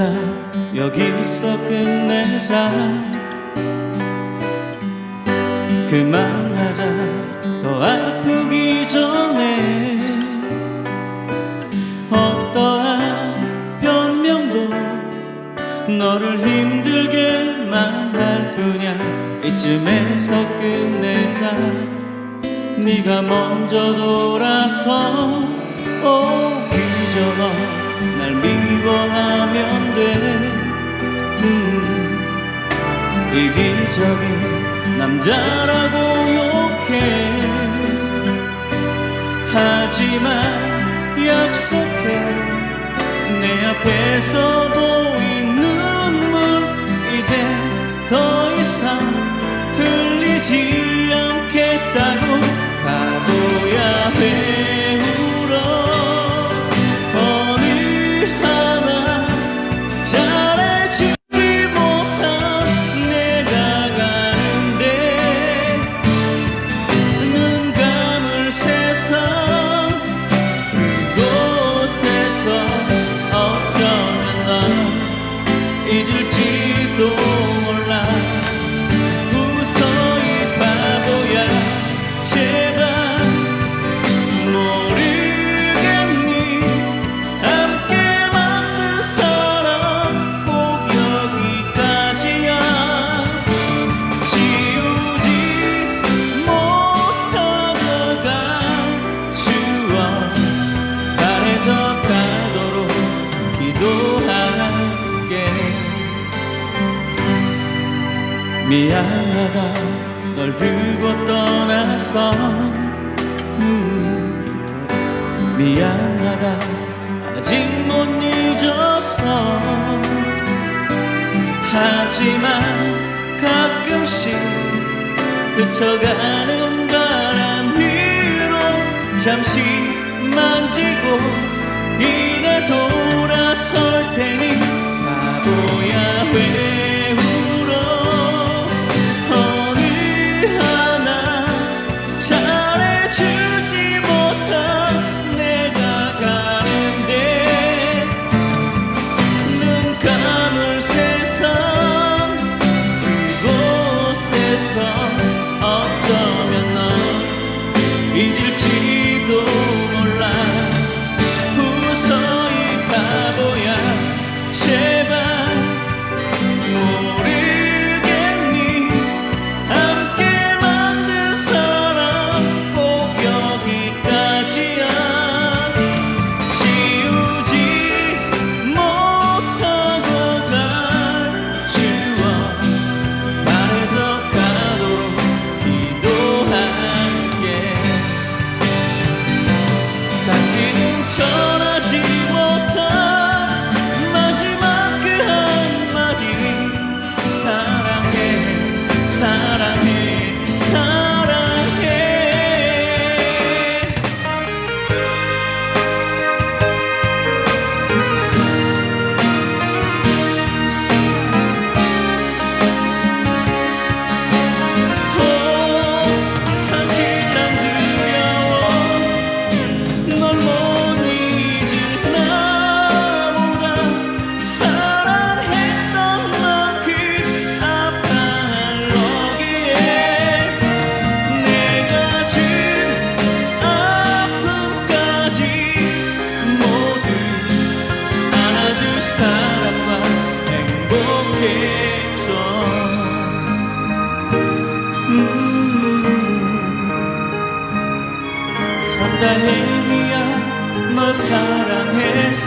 그만하자 여기서 끝내자. 그만하자. 더 아프기 전에. 어떠한 변명도 너를 힘들게만 할 뿐이야. 이쯤에서 끝내자. 네가 먼저 돌아서 오 그저 너날 미워 하면 돼. 음, 이기적인 남자라고 욕해. 하지만 약속해. 내 앞에서 보인 눈물 이제 더 이상 흘리지 않겠다고 바보야 왜 미안하다. 널 두고 떠나서. 음, 미안하다. 아직 못 잊었어. 하지만 가끔씩 스쳐가는 바람 위로 잠시 만지고 이내 一直记。 다행이야 널 사랑했으니